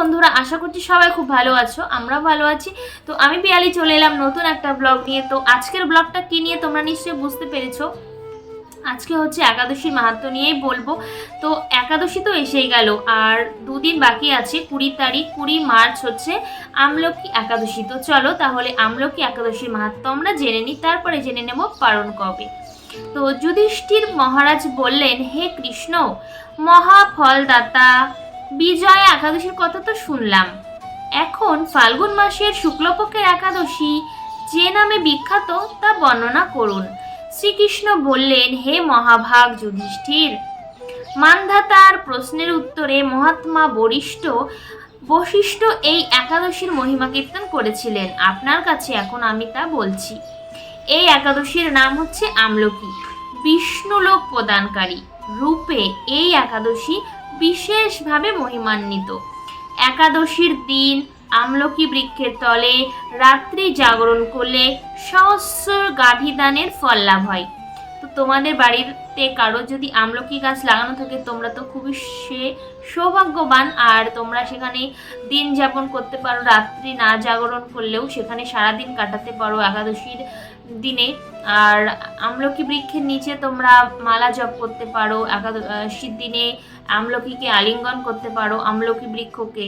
বন্ধুরা, আশা করছি সবাই খুব ভালো আছো আমরা ভালো আছি। তো আমি পিয়ালি চলে এলাম নতুন একটা ব্লগ নিয়ে। তো আজকের ব্লগটা কি নিয়ে তোমরা নিশ্চয়ই বুঝতে পেরেছ? আজকে হচ্ছে একাদশীর মাহাত্ম নিয়েই বলব। তো একাদশী তো এসেই গেল, আর দুদিন বাকি আছে, কুড়ি তারিখ, কুড়ি মার্চ হচ্ছে আমলকি একাদশী। তো চলো তাহলে আমলকি একাদশীর মাহাত্ম আমরা জেনে নিই, তারপরে জেনে নেব পালন কবে। তো যুধিষ্ঠির মহারাজ বললেন, হে কৃষ্ণ, মহাফলদাতা বিজয়া একাদশীর কথা তো শুনলাম। এখন ফাল্গুন মাসের শুক্লপক্ষের একাদশী যে নামে বিখ্যাত তা বর্ণনা করুন। শ্রীকৃষ্ণ বললেন, হে মহাভাগ যুধিষ্ঠির, মানধাতার প্রশ্নের উত্তরে মহাত্মা বরিষ্ঠ বশিষ্ঠ এই একাদশীর মহিমা কীর্তন করেছিলেন। আপনার কাছে এখন আমি তা বলছি। এই একাদশীর নাম হচ্ছে আমলকি। বিষ্ণুলোক প্রদানকারী। রূপে এই একাদশী বিশেষভাবে মহিমান্বিত। একাদশীর দিন আমলকি বৃক্ষের তলে রাত্রি জাগরণ করলে সহস্র গাভীদানের ফল লাভ হয়। তো তোমাদের বাড়িতে কারও যদি আমলকি গাছ লাগানো থাকে, তোমরা তো খুবই সে সৌভাগ্যবান। আর তোমরা সেখানে দিন যাপন করতে পারো, রাত্রি না জাগরণ করলেও সেখানে সারাদিন কাটাতে পারো। একাদশীর দিনে আর আমলকি বৃক্ষের নিচে তোমরা মালা জপ করতে পারো, একাদশীর দিনে আমলকিকে আলিঙ্গন করতে পারো আমলকি বৃক্ষকে।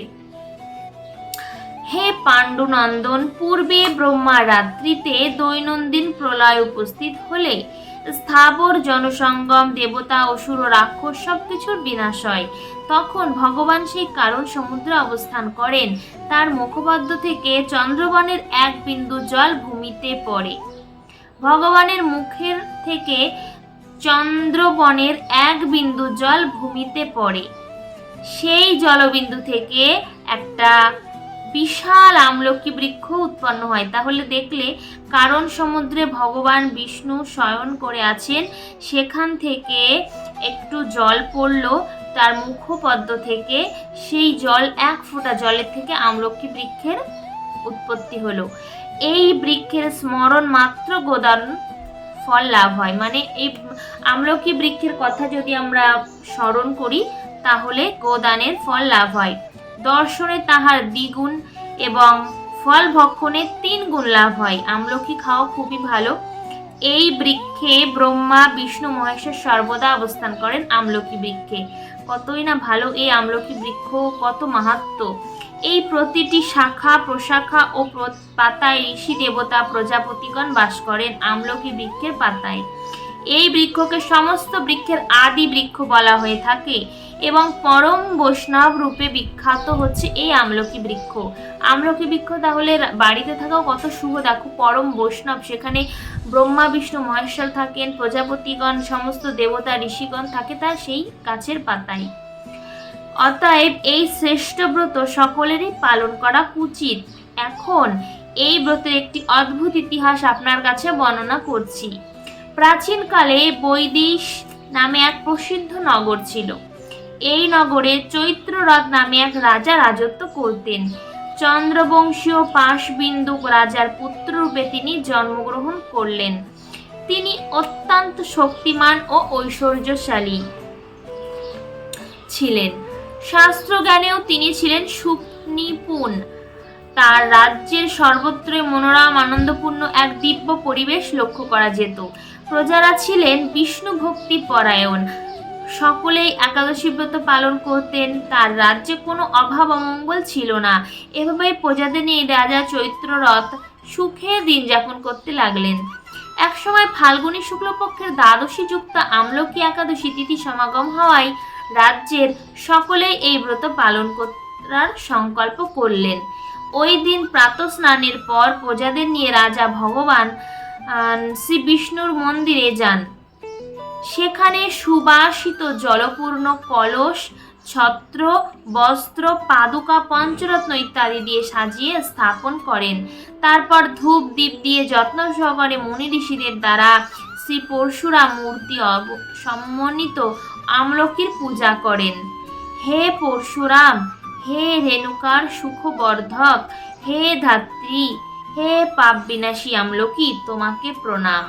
হে পাণ্ডুনন্দন, পূর্বে ব্রহ্মা রাত্রিতে দৈনন্দিন প্রলয় উপস্থিত হলে স্থাবর জনসঙ্গম, দেবতা, অসুর ও রাক্ষস সবকিছুর বিনাশ হয় তখন ভগবান সেই কারণ সমুদ্রে অবস্থান করেন। তার মুখপদ্ম থেকে চন্দ্রবনের এক বিন্দু জল ভূমিতে পড়ে। ভগবানের মুখের থেকে চন্দ্রবনের এক বিন্দু জল ভূমিতে পড়ে। সেই জলবিন্দু থেকে একটা বিশাল আমলকি বৃক্ষ উৎপন্ন হয়। তাহলে দেখলে কারণ সমুদ্রে ভগবান বিষ্ণু শয়ন করে আছেন, সেখান থেকে একটু জল পড়ল, তার মুখপদ্ম থেকে সেই জল এক ফোঁটা জলের থেকে আমলকি বৃক্ষের উৎপত্তি হলো। এই বৃক্ষের স্মরণ মাত্র গোদান ফল লাভ হয়। মানে এই আমলকি বৃক্ষের কথা যদি আমরা স্মরণ করি, তাহলে গোদানের ফল লাভ হয়। দর্শনে তাহার দ্বিগুণ এবং ফল ভক্ষণে তিন গুণ লাভ হয়। আমলকি খাওয়া খুবই ভালো। এই বৃক্ষে ব্রহ্মা, বিষ্ণু, মহেশ্বর সর্বদা অবস্থান করেন আমলকি বৃক্ষে। কতই না ভালো এই আমলকি বৃক্ষ, কত মাহাত্ম এই প্রতিটি শাখা, প্রশাখা ও পাতায় ঋষি দেবতা প্রজাপতিগণ বাস করেন আমলকি বৃক্ষের পাতায়। এই বৃক্ষকে সমস্ত বৃক্ষের আদি বৃক্ষ বলা হয়ে থাকে এবং পরম বৈষ্ণব রূপে বিখ্যাত হচ্ছে এই আমলকি বৃক্ষ। আমলকি বৃক্ষ তাহলে বাড়িতে থাকাও কত শুভ, দেখো পরম বৈষ্ণব। সেখানে ব্রহ্মা, বিষ্ণু, মহেশ্বর থাকেন, প্রজাপতিগণ, সমস্ত দেবতা, ঋষিগণ থাকে তার সেই গাছের পাতায়। অতএব এই শ্রেষ্ঠ ব্রত সকলেরই পালন করা উচিত। এখন এই ব্রতের একটি অদ্ভুত ইতিহাস আপনার কাছে বর্ণনা করছি। প্রাচীনকালে বৈদিশ নামে এক প্রসিদ্ধ নগর ছিল। এই নগরে চৈত্ররথ নামে এক রাজা রাজত্ব করতেন। চন্দ্রবংশীয় পাশবিন্দু রাজার পুত্ররূপে তিনি জন্মগ্রহণ করলেন। তিনি অত্যন্ত শক্তিমান ও ঐশ্বর্যশালী ছিলেন। শাস্ত্রজ্ঞানেও তিনি ছিলেন সুনিপুণ। তার রাজ্যের সর্বত্রই মনোরম, আনন্দপূর্ণ এক দিব্য পরিবেশ লক্ষ্য করা যেত। প্রজারা ছিলেন বিষ্ণু ভক্তি পরায়ণ। সকলেই একাদশী ব্রত পালন করতেন। তার রাজ্যে কোনো অভাব অমঙ্গল ছিল না। এভাবে প্রজাদের নিয়ে রাজা চৈত্ররথ সুখে দিন যাপন করতে লাগলেন। একসময় ফাল্গুনী শুক্লপক্ষের দ্বাদশী যুক্ত আমলকি একাদশী তিথি সমাগম হওয়ায় রাজ্যের সকলেই এই ব্রত পালন করার সংকল্প করলেন। ওই দিন প্রাতঃস্নানের পর প্রজাদের নিয়ে রাজা ভগবান শ্রী বিষ্ণুর মন্দিরে যান। সেখানে সুবাসিত জলপূর্ণ কলস, ছত্র, বস্ত্র, পাদুকা, পঞ্চরত্ন ইত্যাদি দিয়ে সাজিয়ে স্থাপন করেন। তারপর ধূপ দ্বীপ দিয়ে যত্ন সহকারে মুনি ঋষিদের দ্বারা শ্রী পরশুরাম মূর্তি অব- সম্মানিত আমলকির পূজা করেন। হে পরশুরাম, হে রেণুকার সুখবর্ধক, হে ধাত্রী, হে পাপ বিনাশী আমলকি, তোমাকে প্রণাম।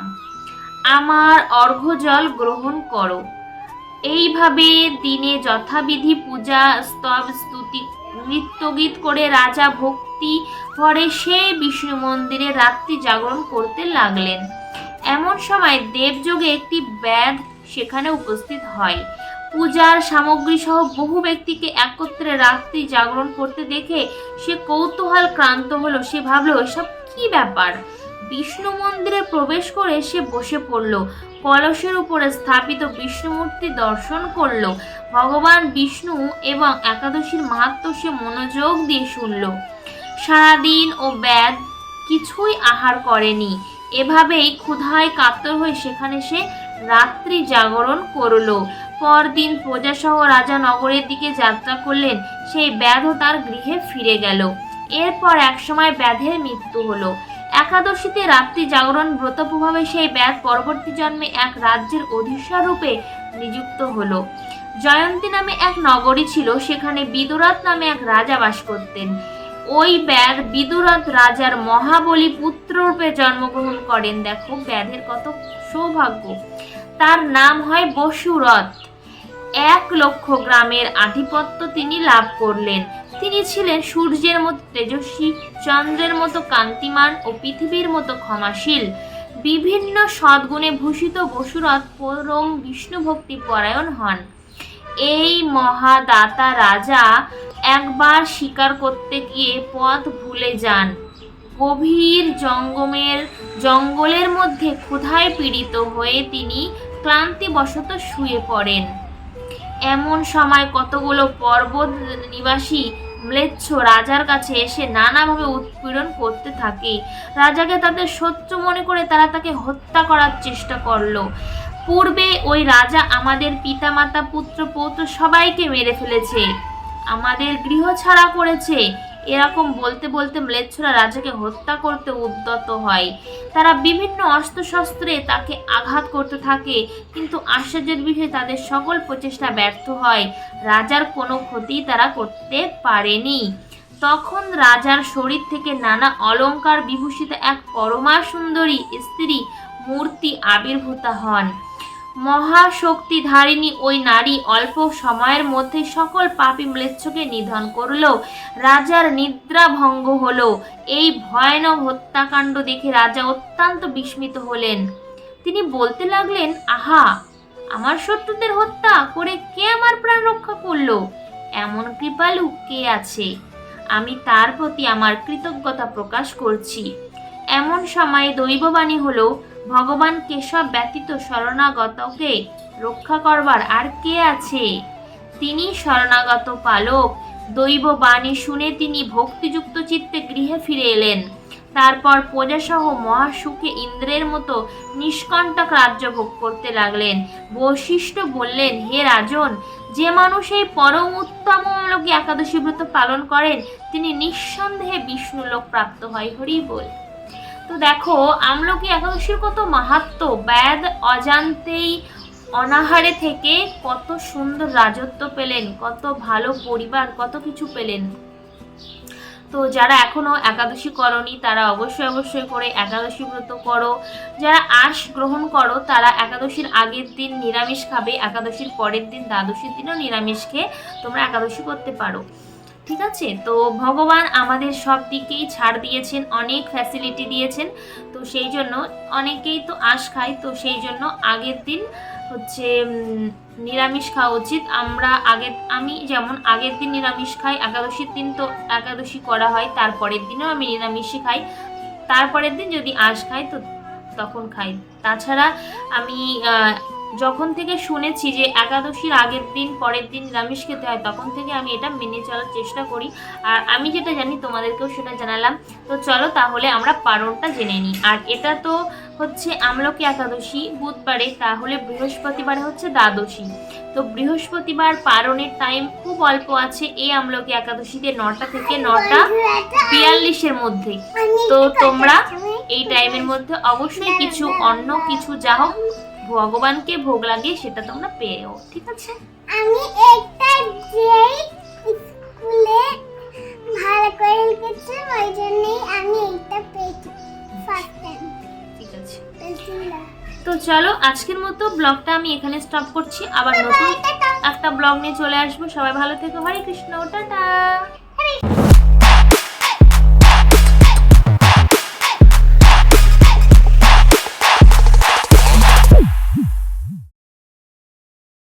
আমার অর্ঘ্যজল গ্রহণ করো। এইভাবে দিনে যথাবিধি পূজা, স্তব, স্তুতি, নৃত্যগীত করে রাজা ভক্তি ভরে সেই বিষ্ণু মন্দিরে রাত্রি জাগরণ করতে লাগলেন। এমন সময় দেবযোগে একটি ব্যাধ সেখানে উপস্থিত হয়। পূজার সামগ্রী সহ বহু ব্যক্তিকে একত্রে রাত্রি জাগরণ করতে দেখে সে কৌতূহল ক্রান্ত হলো। সে ভাবলো, এসব কি ব্যাপার? বিষ্ণু মন্দিরে প্রবেশ করে সে বসে পড়ল। কলসের উপরে স্থাপিত বিষ্ণুমূর্তি দর্শন করল। ভগবান বিষ্ণু এবং একাদশীর মাহাত্ম সে মনোযোগ দিয়ে শুনল। সারাদিন ও ব্যাদ কিছুই আহার করেনি। এভাবেই ক্ষুধায় কাতর হয়ে সেখানে সে রাত্রি জাগরণ করল। পরদিন প্রজাসহ রাজা নগরের দিকে যাত্রা করলেন। সেই ব্যাধ তার গৃহে ফিরে গেল। এরপর একসময় ব্যাধের মৃত্যু হলো। একাদশীতে রাত্রি জাগরণ ব্রত প্রভাবে সেই ব্যাধ পরবর্তী জন্মে এক রাজ্যের অধীশ্বর রূপে নিযুক্ত হলো। জয়ন্তী নামে এক নগরী ছিল, সেখানে বিদুরাত নামে এক রাজা বাস করতেন। ওই ব্যাধ বিদুরাত রাজার মহাবলী পুত্র রূপে জন্মগ্রহণ করেন। দেখো, ব্যাধের কত সৌভাগ্য। তার নাম হয় বসুরথ। এক লক্ষ গ্রামের আধিপত্য তিনি লাভ করলেন। তিনি ছিলেন সূর্যের মতো তেজস্বী, চন্দ্রের মতো কান্তিমান ও পৃথিবীর মতো ক্ষমাশীল। বিভিন্ন সদ্গুণে ভূষিত বসুরথ পরম বিষ্ণু ভক্তি পরায়ণ হন। এই মহাদাতা রাজা একবার শিকার করতে গিয়ে পথ ভুলে যান। গভীর জঙ্গমের, জঙ্গলের মধ্যে ক্ষুধায় পীড়িত হয়ে তিনি ক্লান্তিবশত শুয়ে পড়েন। এমন সময় কতগুলো পর্বত নিবাসী ম্লেচ্ছ রাজার কাছে এসে নানাভাবে উৎপীড়ন করতে থাকে। রাজাকে তাদের শত্রু মনে করে তারা তাকে হত্যা করার চেষ্টা করল। পূর্বে ওই রাজা আমাদের পিতামাতা পুত্র পৌত্র সবাইকে মেরে ফেলেছে। আমাদের গৃহ ছাড়া করেছে। এরকম বলতে বলতে ম্লেচ্ছরা রাজাকে হত্যা করতে উদ্যত হয়। তারা বিভিন্ন অস্ত্রশস্ত্রে তাকে আঘাত করতে থাকে, কিন্তু আশ্চর্যের বিষয়ে, তাদের সকল প্রচেষ্টা ব্যর্থ হয়। রাজার কোনো ক্ষতি তারা করতে পারেনি। তখন রাজার শরীর থেকে নানা অলংকার বিভূষিত এক পরমা সুন্দরী স্ত্রী মূর্তি আবির্ভূতা হন। মহাশক্তিধারিণী ওই নারী অল্প সময়ের মধ্যে সকল পাপী ম্লেচ্ছকে নিধন করল। রাজার নিদ্রা ভঙ্গ হল। এই ভয়ানক হত্যাকাণ্ড দেখে রাজা অত্যন্ত বিস্মিত হলেন। তিনি বলতে লাগলেন, আহা, আমার শত্রুদের হত্যা করে কে আমার প্রাণ রক্ষা করল? এমন কৃপালু কে আছে? আমি তার প্রতি আমার কৃতজ্ঞতা প্রকাশ করছি। এমন সময় দৈববাণী হলো ভগবান কেশব ব্যতীত শরণাগতকে রক্ষা করবার আর কে আছে? তিনি শরণাগত পালক। দৈব বাণী শুনে তিনি ভক্তিযুক্ত চিত্তে গৃহে ফিরে এলেন। তারপর প্রজাসহ মহাসুখে ইন্দ্রের মতো নিষ্কণ্টক রাজ্য ভোগ করতে লাগলেন। বৈশিষ্ট্য বললেন, হে রাজন, যে মানুষ এই পরম উত্তম লোকে একাদশী ব্রত পালন করেন, তিনি নিঃসন্দেহে বিষ্ণু লোক প্রাপ্ত হয় হরি বল। তো দেখো, আমলকি একাদশীর কত মাহাত্ম, ব্যাদ অজান্তেই অনাহারে থেকে কত সুন্দর রাজত্ব পেলেন, কত ভালো পরিবার, কত কিছু পেলেন। তো যারা এখনও একাদশী করনি, তারা অবশ্যই অবশ্যই করে একাদশী ব্রত করো। যারা আশ গ্রহণ করো, তারা একাদশীর আগের দিন নিরামিষ খাবে, একাদশীর পরের দিন, দ্বাদশীর দিনও নিরামিষ খেয়ে তোমরা একাদশী করতে পারো। ঠিক আছে? তো ভগবান আমাদের সব দিকেই ছাড় দিয়েছেন, অনেক ফ্যাসিলিটি দিয়েছেন। তো সেই জন্য অনেকেই তো আঁশ খায়, তো সেই জন্য আগের দিন হচ্ছে নিরামিষ খাওয়া উচিত। আমরা আগের আমি যেমন আগের দিন নিরামিষ খাই, একাদশীর দিন তো একাদশী করা হয়, তারপরের দিনও আমি নিরামিষই খাই। তারপরের দিন যদি আঁশ খাই, তো তখন খাই। তাছাড়া আমি যখন থেকে শুনেছি যে একাদশীর আগের দিন, পরের দিন নিরামিষ খেতে হয়, তখন থেকে আমি এটা মেনে চলার চেষ্টা করি। আর আমি যেটা জানি, তোমাদেরকেও সেটা জানালাম। তো চলো তাহলে আমরা পারণটা জেনে নিই। আর এটা তো হচ্ছে আমলকি একাদশী, বুধবারে। তাহলে বৃহস্পতিবারে হচ্ছে দ্বাদশী। তো বৃহস্পতিবার পারণের টাইম খুব অল্প আছে এই আমলকি একাদশীতে নটা থেকে নটা বিয়াল্লিশের মধ্যে। তো তোমরা এই টাইমের মধ্যে অবশ্যই কিছু অন্য কিছু যা হোক ভগবানকে ভোগ লাগিয়ে সেটা তোমরা পেয়েও ঠিক আছে? আমি একটা যেই স্কুলে ভালো করে লিখেছি ওই জন্যই আমি এইটা পেয়েছি ফার্স্ট টাইম ঠিক আছে। তো চলো আজকের মতো ব্লগটা আমি এখানে স্টপ করছি। আবার নতুন একটা ব্লগ নিয়ে চলে আসব। সবাই ভালো থেকো। হরে কৃষ্ণ। টাটা।